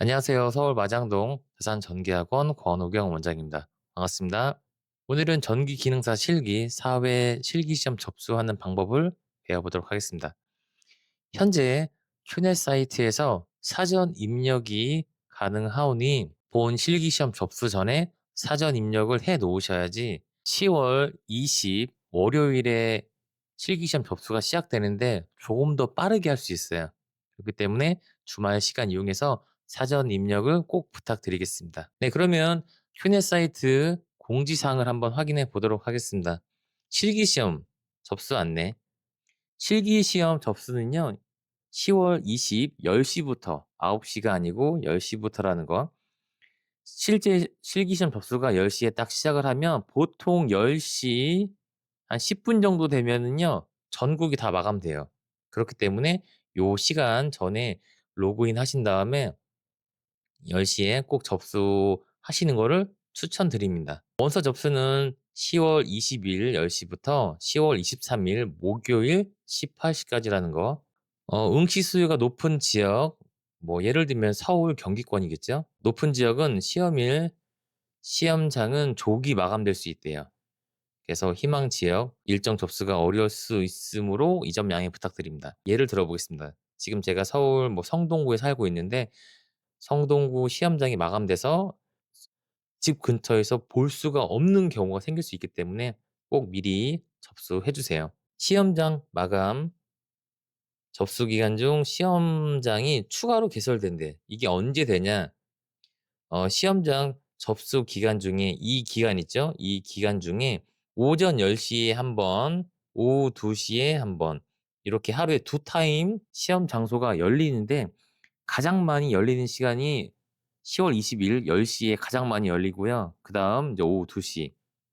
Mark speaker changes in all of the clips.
Speaker 1: 안녕하세요. 서울 마장동 부산전기학원 권호경 원장입니다. 반갑습니다. 오늘은 전기기능사 실기 사회 실기시험 접수하는 방법을 배워보도록 하겠습니다. 현재 큐넷 사이트에서 사전 입력이 가능하오니 본 실기시험 접수 전에 사전 입력을 해 놓으셔야지 10월 20 월요일에 실기시험 접수가 시작되는데 조금 더 빠르게 할 수 있어요. 그렇기 때문에 주말 시간 이용해서 사전 입력을 꼭 부탁드리겠습니다. 네, 그러면 큐넷 사이트 공지사항을 한번 확인해 보도록 하겠습니다. 실기시험 접수 안내. 실기시험 접수는요, 10월 20, 10시부터 9시가 아니고 10시부터라는 거. 실제 실기시험 접수가 10시에 딱 시작을 하면 보통 10시 한 10분 정도 되면은요, 전국이 다 마감돼요. 그렇기 때문에 요 시간 전에 로그인 하신 다음에 10시에 꼭 접수하시는 거를 추천드립니다. 원서 접수는 10월 20일 10시부터 10월 23일 목요일 18시까지라는 거. 어, 응시 수요가 높은 지역, 뭐 예를 들면 서울 경기권이겠죠. 높은 지역은 시험일 시험장은 조기 마감될 수 있대요. 그래서 희망 지역 일정 접수가 어려울 수 있으므로 이 점 양해 부탁드립니다. 예를 들어보겠습니다. 지금 제가 서울 뭐 성동구에 살고 있는데 성동구 시험장이 마감돼서 집 근처에서 볼 수가 없는 경우가 생길 수 있기 때문에 꼭 미리 접수해 주세요. 시험장 마감 접수 기간 중 시험장이 추가로 개설된대. 이게 언제 되냐? 어, 시험장 접수 기간 중에 이 기간 있죠? 이 기간 중에 오전 10시에 한 번, 오후 2시에 한 번, 이렇게 하루에 두 타임 시험 장소가 열리는데 가장 많이 열리는 시간이 10월 20일 10시에 가장 많이 열리고요. 그 다음 이제 오후 2시,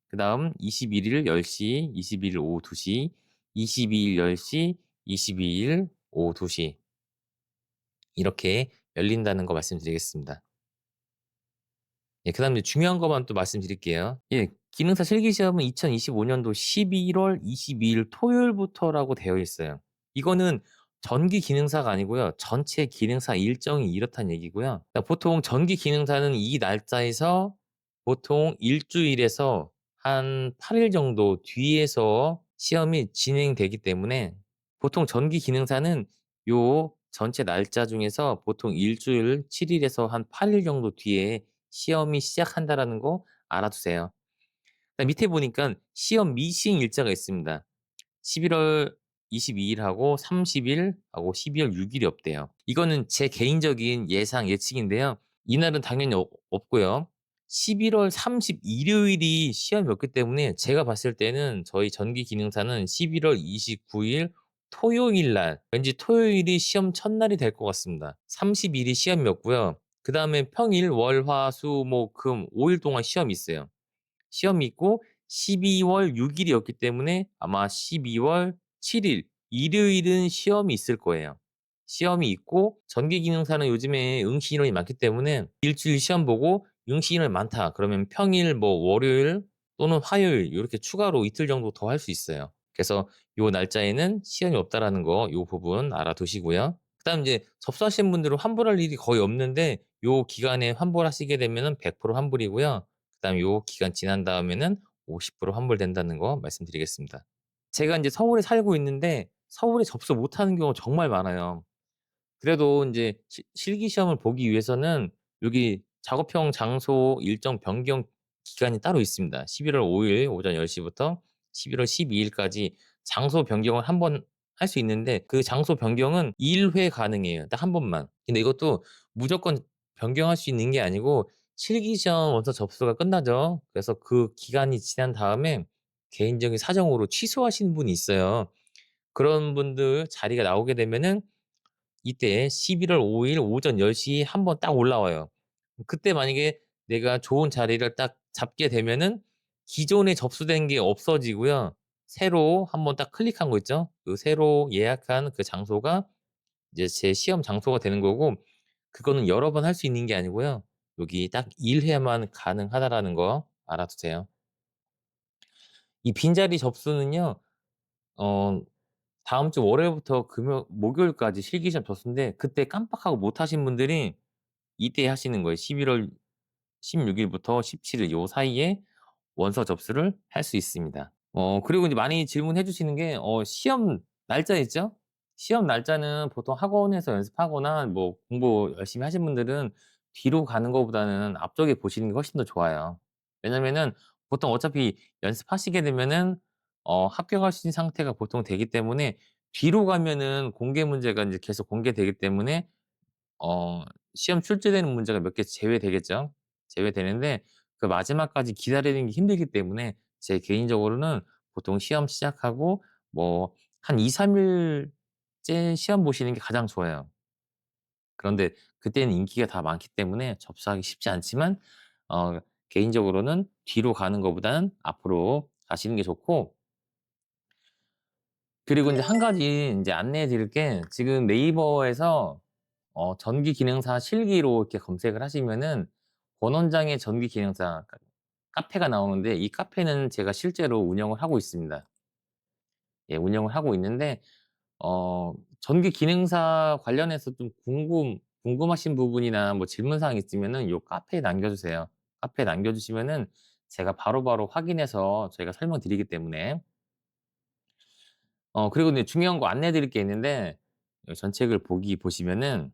Speaker 1: 그 다음 21일 10시, 21일 오후 2시, 22일 10시, 22일 오후 2시 이렇게 열린다는 거 말씀드리겠습니다. 예, 그 다음에 중요한 것만 또 말씀드릴게요. 예, 기능사 실기시험은 2025년도 11월 22일 토요일부터라고 되어 있어요. 이거는 전기 기능사가 아니고요. 전체 기능사 일정이 이렇다는 얘기고요. 그러니까 보통 전기 기능사는 이 날짜에서 보통 일주일에서 한 8일 정도 뒤에서 시험이 진행되기 때문에 보통 전기 기능사는 요 전체 날짜 중에서 보통 일주일 7일에서 한 8일 정도 뒤에 시험이 시작한다라는 거 알아두세요. 밑에 보니까 시험 미싱 일자가 있습니다. 11월 22일하고 30일하고 12월 6일이 없대요. 이거는 제 개인적인 예상 예측인데요. 이날은 당연히 없, 없고요. 11월 30 일요일이 시험이 없기 때문에 제가 봤을 때는 저희 전기 기능사는 11월 29일 토요일 날 왠지 토요일이 시험 첫날이 될 것 같습니다. 30일이 시험이 없고요. 그 다음에 평일 월, 화, 수, 목, 금 5일 동안 시험이 있어요. 시험이 있고 12월 6일이었기 때문에 아마 12월 7일 일요일은 시험이 있을 거예요. 시험이 있고 전기 기능사는 요즘에 응시 인원이 많기 때문에 일주일 시험 보고 응시 인원이 많다. 그러면 평일 뭐 월요일 또는 화요일 이렇게 추가로 이틀 정도 더 할 수 있어요. 그래서 요 날짜에는 시험이 없다라는 거 요 부분 알아두시고요. 그다음 이제 접수하신 분들은 환불할 일이 거의 없는데 요 기간에 환불하시게 되면은 100% 환불이고요. 그다음 요 기간 지난 다음에는 50% 환불된다는 거 말씀드리겠습니다. 제가 이제 서울에 살고 있는데 서울에 접수 못하는 경우가 정말 많아요. 그래도 이제 시, 실기 시험을 보기 위해서는 여기 작업형 장소 일정 변경 기간이 따로 있습니다. 11월 5 일 오전 10 시부터 11월 12 일까지 장소 변경을 한번할 수 있는데 그 장소 변경은 1 회 가능해요. 딱한 번만. 근데 이것도 무조건 변경할 수 있는 게 아니고 실기 시험 원서 접수가 끝나죠. 그래서 그 기간이 지난 다음에 개인적인 사정으로 취소하시는 분이 있어요. 그런 분들 자리가 나오게 되면은 이때 11월 5일 오전 10시 한번 딱 올라와요. 그때 만약에 내가 좋은 자리를 딱 잡게 되면은 기존에 접수된 게 없어지고요. 새로 한번 딱 클릭한 거 있죠? 그 새로 예약한 그 장소가 이제 제 시험 장소가 되는 거고 그거는 여러 번 할 수 있는 게 아니고요. 여기 딱 1회만 가능하다라는 거 알아두세요. 이 빈자리 접수는요. 어 다음 주 월요일부터 금요 목요일까지 실기 시험 접수인데 그때 깜빡하고 못 하신 분들이 이때 하시는 거예요. 11 월 16 일부터 17 일 요 사이에 원서 접수를 할 수 있습니다. 어 그리고 이제 많이 질문해 주시는 게 어 시험 날짜 있죠? 시험 날짜는 보통 학원에서 연습하거나 뭐 공부 열심히 하신 분들은 뒤로 가는 것보다는 앞쪽에 보시는 게 훨씬 더 좋아요. 왜냐면은 보통 어차피 연습하시게 되면은 어 합격하신 상태가 보통 되기 때문에 뒤로 가면은 공개 문제가 인제 계속 공개되기 때문에 어 시험 출제되는 문제가 몇 개 제외되겠죠. 제외되는데 그 마지막까지 기다리는 게 힘들기 때문에 제 개인적으로는 보통 시험 시작하고 뭐 한 2-3 일째 시험 보시는 게 가장 좋아요. 그런데 그때는 인기가 다 많기 때문에 접수하기 쉽지 않지만 어 개인적으로는 뒤로 가는 것보다는 앞으로 가시는 게 좋고 그리고 인제 한 가지 인제 안내해 드릴 게 지금 네이버에서 어 전기 기능사 실기로 이렇게 검색을 하시면은 권원장의 전기 기능사 카 카페가 나오는데 이 카페는 제가 실제로 운영을 하고 있습니다. 예 운영을 하고 있는데 어 전기 기능사 관련해서 좀 궁금 궁금하신 부분이나 뭐 질문 사항 있으면은 요 카페에 남겨 주세요. 카페에 남겨 주시면은 제가 바로 바로 확인해서 저희가 설명드리기 때문에 어 그리고 네 중요한 거 안내해 드릴 게 있는데 요 전책을 보기 보시면은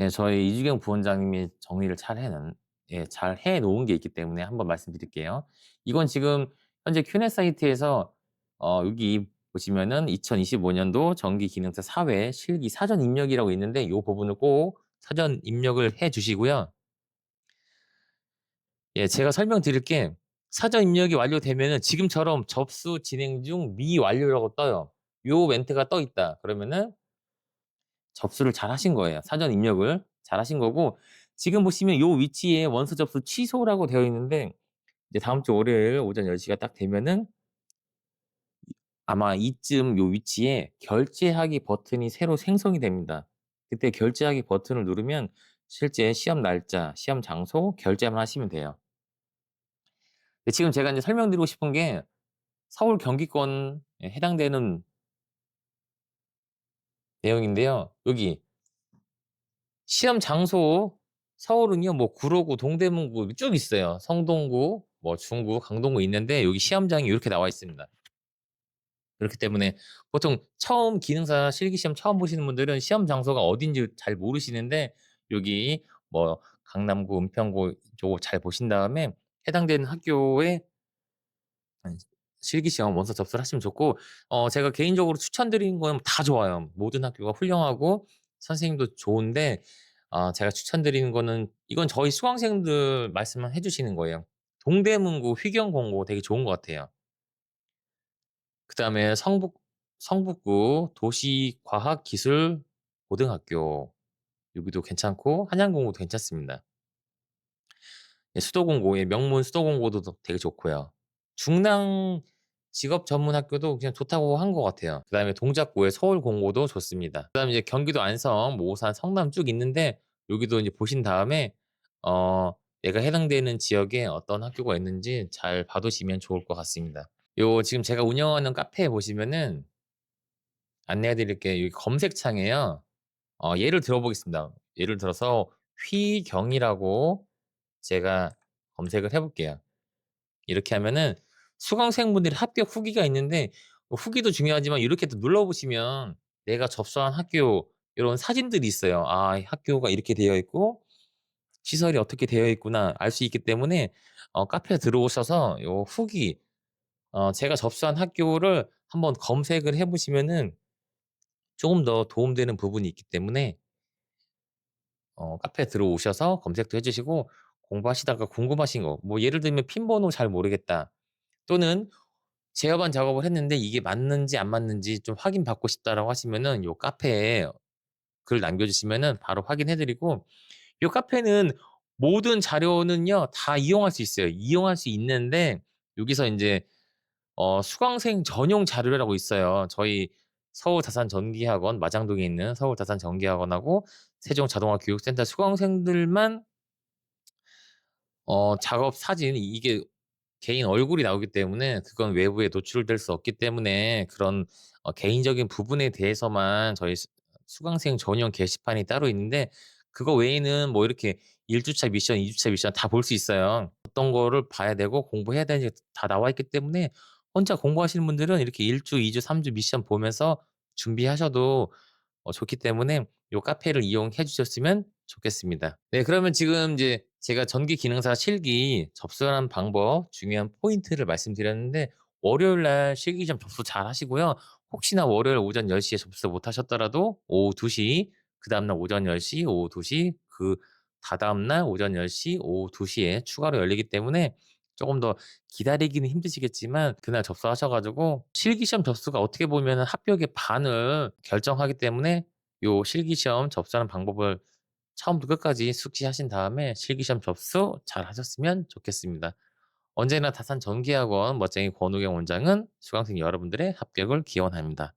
Speaker 1: 예 저희 이주경 부원장님이 정리를 잘해 놓은 예잘 해 놓은 게 있기 때문에 한번 말씀드릴게요. 이건 지금 현재 큐넷 사이트에서 어 여기 보시면은 2025 년도 전기 기능사 사회 실기 사전 입력이라고 있는데 요 부분을 꼭 사전 입력을 해 주시고요. 예 제가 설명드릴 게 사전 입력이 완료되면은 지금처럼 "접수 진행 중 미완료라고 떠요. 요 멘트가 떠 있다. 그러면은 접수를 잘 하신 거예요. 사전 입력을 잘 하신 거고 지금 보시면 요 위치에 원서 접수 취소라고 되어 있는데 이제 다음 주 월요일 오전 10 시가 딱 되면은 아마 이쯤 요 위치에 결제하기 버튼이 새로 생성이 됩니다. 그때 결제하기 버튼을 누르면 실제 시험 날짜, 시험 장소 결제만 하시면 돼요. 지금 제가 인제 설명드리고 싶은 게 서울 경기권에 해당되는 내용인데요. 여기 시험 장소 서울은요 뭐 구로구, 동대문구 쭉 있어요. 성동구, 뭐 중구, 강동구 있는데 여기 시험장이 요렇게 나와 있습니다. 그렇기 때문에 보통 처음 기능사 실기시험 처음 보시는 분들은 시험 장소가 어딘지 잘 모르시는데 여기 뭐 강남구, 은평구 이쪽 잘 보신 다음에 해당되는 학교에 음 실기시험 원서 접수를 하시면 좋고 어 제가 개인적으로 추천드리는 건 다 좋아요. 모든 학교가 훌륭하고 선생님도 좋은데 아 제가 추천드리는 거는 이건 저희 수강생들 말씀을 해 주시는 거예요. 동대문구 휘경공고 되게 좋은 것 같아요. 그다음에 성북 성북구 도시과학기술고등학교 여기도 괜찮고 한양공고도 괜찮습니다. 예 수도공고의 명문 수도공고도 더 되게 좋고요. 중랑 직업전문학교도 그냥 좋다고 한 것 같아요. 그 다음에 동작구의 서울공고도 좋습니다. 그 다음에 이제 경기도 안성, 뭐 오산, 성남 쭉 있는데 여기도 인제 보신 다음에 어 내가 해당되는 지역에 어떤 학교가 있는지 잘 봐 두시면 좋을 것 같습니다. 요 지금 제가 운영하는 카페에 보시면은 안내해 드릴 게 여기 검색창에요. 어 예를 들어 보겠습니다. 예를 들어서 휘경이라고 제가 검색을 해 볼게요. 이렇게 하면은 수강생분들의 합격 후기가 있는데 뭐 후기도 중요하지만 이렇게 또 눌러 보시면 내가 접수한 학교 요런 사진들이 있어요. '아 이 학교가 이렇게 되어 있고 시설이 어떻게 되어 있구나.' 알 수 있기 때문에 어 카페에 들어오셔서 요 후기 어 제가 접수한 학교를 한번 검색을 해 보시면은 쪼금 더 도움되는 부분이 있기 때문에 어 카페에 들어오셔서 검색도 해 주시고 공부하시다가 궁금하신 거 뭐 예를 들면 핀 번호 잘 모르겠다. 또는 제어반 작업을 했는데 이게 맞는지 안 맞는지 좀 확인받고 싶다라고 하시면은 요 카페에 글 남겨 주시면은 바로 확인해 드리고 요 카페는 모든 자료는요 다 이용할 수 있어요. 이용할 수 있는데 여기서 인제 어 수강생 전용 자료라고 있어요. 저희 서울다산전기학원 마장동에 있는 서울다산전기학원하고 세종자동화교육센터 수강생들만 어 작업 사진 이게 개인 얼굴이 나오기 때문에 그건 외부에 노출될 수 없기 때문에 그런 어 개인적인 부분에 대해서만 저희 스 수강생 전용 게시판이 따로 있는데 그거 외에는 뭐 이렇게 1 주차 미션, 2 주차 미션 다 볼 수 있어요. 어떤 거를 봐야 되고 공부해야 되는지 다 나와 있기 때문에 혼자 공부하시는 분들은 이렇게 1 주, 2 주, 3 주 미션 보면서 준비하셔도 어 좋기 때문에 요 카페를 이용해 주셨으면 좋겠습니다. 네 그러면 지금 인제 제가 전기 기능사 실기 접수하는 방법 중요한 포인트를 말씀드렸는데 월요일 날 실기 시험 접수 잘 하시고요. 혹시나 월요일 오전 10 시에 접수 못 하셨더라도 오후 2 시, 그 다음 날 오전 10 시, 오후 2 시, 그 다다음 날 오전 10 시, 오후 2 시에 추가로 열리기 때문에 쪼금 더 기다리기는 힘드시겠지만 그날 접수하셔 가지고 실기 시험 접수가 어떻게 보면은 합격의 반을 결정하기 때문에 요 실기 시험 접수하는 방법을 처음부터 끝까지 숙지하신 다음에 실기 시험 접수 잘 하셨으면 좋겠습니다. 언제나 다산 전기학원 멋쟁이 권오경 원장은 수강생 여러분들의 합격을 기원합니다.